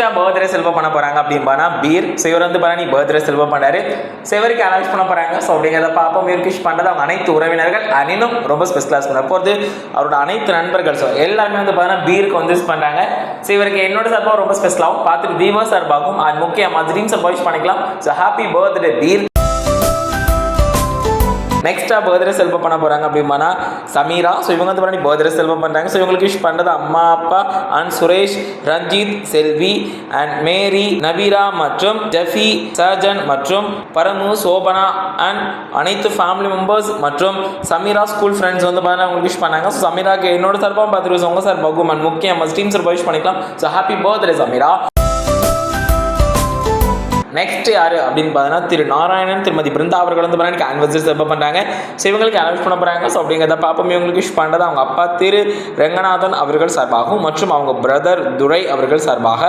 நெக்ஸ்டா birthday செல்வம் பண்ண போறாங்க அப்படின்னா பீர். சிவர் வந்து பண்ணி பர்த்டே செல்வம் பண்ணாரு. சிவருக்கு அனௌன்ஸ் பண்ண போறாங்க. ஸோ அப்படிங்கிறத பார்ப்போம். மியூர்கிஷ் பண்ணுறது அவங்க அனைத்து உறவினர்கள் அனினும் ரொம்ப ஸ்பெஷலாக பண்ண போகிறது அவரோட அனைத்து நண்பர்கள் ஸோ எல்லாருமே வந்து பார்த்தீங்கன்னா பீருக்கு வந்து யூஸ் பண்றாங்க. ஸோ இவருக்கு என்னோட சார்பாக ரொம்ப ஸ்பெஷலாகவும் பார்த்துட்டு தீபா சார்பாகவும் அது முக்கியமாக ட்ரீம்ஸை பாய்ஸ் பண்ணிக்கலாம். ஸோ ஹாப்பி பர்த்டே பீர். நெக்ஸ்ட்டாக பர்த்டே செல்வம் பண்ண போகிறாங்க அப்படிமானா சமீரா ஸோ இவங்க வந்து பண்ணி பர்த்டே செல்வம் பண்ணுறாங்க ஸோ இவங்களுக்கு விஷ் பண்ணுறது அம்மா அப்பா and Suresh Ranjith Selvi and Mary Nabeera மற்றும் ஜெஃபி சர்ஜன் மற்றும் பரமு சோபனா அண்ட் அனைத்து ஃபேமிலி மெம்பர்ஸ் மற்றும் சமீரா ஸ்கூல் ஃப்ரெண்ட்ஸ் வந்து பார்த்தீங்கன்னா அவங்களுக்கு விஷ் பண்ணாங்க ஸோ சமீராக்கு என்னோட சார்பாக பார்த்துருவோம் உங்கள் சார் பகுமன் முக்கியம் ஸ்டீம் சார் விஷ் பண்ணிக்கலாம் so happy birthday Sameera next யார் அப்படின்னு பார்த்தீங்கன்னா திரு நாராயணன் திருமதி பிருந்தா அவர்கள் வந்து பார்த்தீங்கன்னா ஆனிவர்சரி செல்ப பண்ணுறாங்க ஸோ இவங்களுக்கு அனௌன்ஸ் பண்ண போகிறாங்க ஸோ அப்படிங்கிறத பார்ப்போம் இவங்களுக்கு விஷ் பண்ணுறது அவங்க அப்பா திரு ரங்கநாதன் அவர்கள் சார்பாகவும் மற்றும் அவங்க பிரதர் துரை அவர்கள் சார்பாக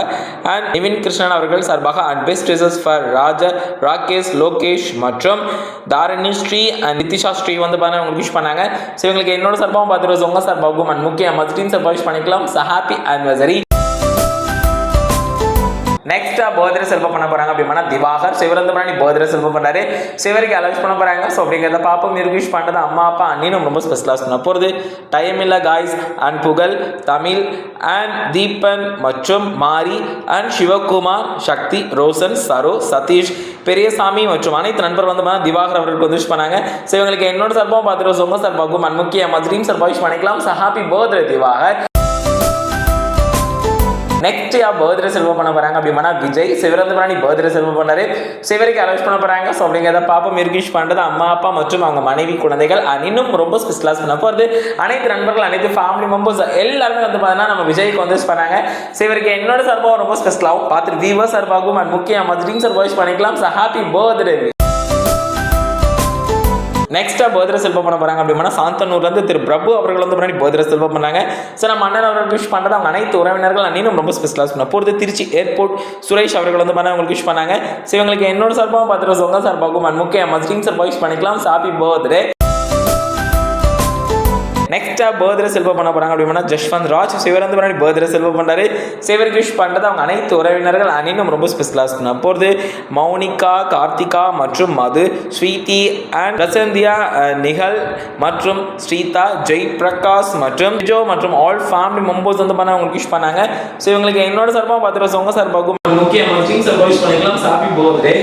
அண்ட் நிவின் கிருஷ்ணன் அவர்கள் சார்பாக அண்ட் பெஸ்ட் ரிசர்ஸ் ஃபார் ராஜ ராகேஷ் லோகேஷ் மற்றும் தாரணி ஸ்ரீ அண்ட் நிதிஷா ஸ்ரீ வந்து பார்த்தீங்கன்னா உங்களுக்கு விஷ் பண்ணாங்க. ஸோ இவங்களுக்கு என்னோட சார்பாகவும் பார்த்துருவோம் உங்கள் சார்பாகவும் அண்ட் முக்கிய மதுரையும் சார்பாக விஷ் பண்ணிக்கலாம். ஸோ ஹாப்பி அனிவர்சரி நெக்ஸ்டா பர்த்டே செல்வம் பண்ண போறாங்க அப்படின்னா திவாகர் சிவரந்த பிராணி பர்த்டே செல்வம் பண்ணாரு சிவருக்கு அலௌன்ஸ் பண்ண போறாங்க. ஸோ அப்படிங்கிறத பாப்போம் நிர்விஷ் பண்றது அம்மா அப்பா அண்ணினும் ரொம்ப ஸ்பெஷலாக பண்ண போகிறது டைம் இல்ல காய்ஸ் அண்ட் புகழ் தமிழ் அண்ட் தீபன் மற்றும் மாரி அண்ட் சிவகுமார் சக்தி ரோசன் சரோ சதீஷ் பெரியசாமி மற்றும் அனைத்து நண்பர் வந்து திவாகர் அவர்களுக்கு வந்து விஷ் பண்ணாங்க. ஸோ இவங்களுக்கு என்னோட சார்பாக பார்த்துட்டு சொங்க சார்பாகும் அன்முக்கிய மதுரையும் சார்பாக விஷ் பண்ணிக்கலாம். So happy birthday Diwakar. Next யா பர்த்டே செல்வம் பண்ண போறாங்க அப்படின்னா விஜய் சிவரந்த பிராணி பர்த்டே செல்வம் பண்ணாரு. சிவருக்கு அரேஞ்ச் பண்ண போறாங்க. ஸோ அப்படிங்கிறத பாப்பா மிருகிஷ் பண்றது அம்மா அப்பா மற்றும் அவங்க மனைவி குழந்தைகள் இன்னும் ரொம்ப ஸ்பெஷலாக பண்ண போகிறது அனைத்து நண்பர்கள் அனைத்து ஃபேமிலி மெம்பர்ஸ் எல்லாருமே வந்து பார்த்தீங்கன்னா நம்ம விஜய்க்கு வந்து பண்ணாங்க. சிவருக்கு என்னோட சார்பாக ரொம்ப ஸ்பெஷலாகவும் பார்த்துட்டு வீவர் சார்பாகவும் அண்ட் முக்கிய ட்ரீம் சார்பாக பண்ணிக்கலாம். ஸோ ஹாப்பி பர்த்டே நெக்ஸ்ட்டாக போதிர செல்வம் பண்ண போகிறாங்க அப்படின்னா சாந்தனூர்லேருந்து திரு பிரபு அவர்கள் வந்து முன்னாடி போதிர செல்வம் பண்ணாங்க. ஸோ நம்ம அண்ணன் அவர்களுக்கு விஷ் பண்ணுறது அவங்க அனைத்து உறவினர்கள் அன்னையும் ரொம்ப ஸ்பெஷலாக பண்ண போகிறது திருச்சி ஏர்போர்ட் சுரேஷ் அவர்கள் வந்து பண்ண அவங்களுக்கு விஷ் பண்ணாங்க. ஸோ இவங்களுக்கு என்னோட சார்பாகவும் பார்த்துட்டு சொங்க சார்பாகவும் அண்ட் முக்கிய மஸ்டிங் சார்பாக விஷ் பண்ணிக்கலாம். சாப்பி பர்த்டே நெக்ஸ்ட்டாக பர்த்டே செல்வம் பண்ண போகிறாங்க அப்படின்னா ஜஷ்வந்த் ராஜ் சிவரந்து முன்னாடி பர்த்டே செல்வம் பண்ணாரு சிவருக்கு விஷ் பண்ணுறது அவங்க அனைத்து உறவினர்கள் அனைவரும் ரொம்ப ஸ்பெஷலாக பண்ண போகிறது மௌனிகா கார்த்திகா மற்றும் மது ஸ்வீதி அண்ட் பிரசந்தியா நிகல் மற்றும் ஸ்ரீதா ஜெய் பிரகாஷ் மற்றும் ஜோ மற்றும் ஆல் ஃபேமிலி மெம்பர்ஸ் வந்து பண்ண அவங்களுக்கு விஷ் பண்ணாங்க. ஸோ இவங்களுக்கு என்னோட சார்பாக பார்த்துட்டு உங்க சார்பாகும் முக்கிய சார்பாக விஷ் பண்ணிக்கலாம். சாப்பி போகுது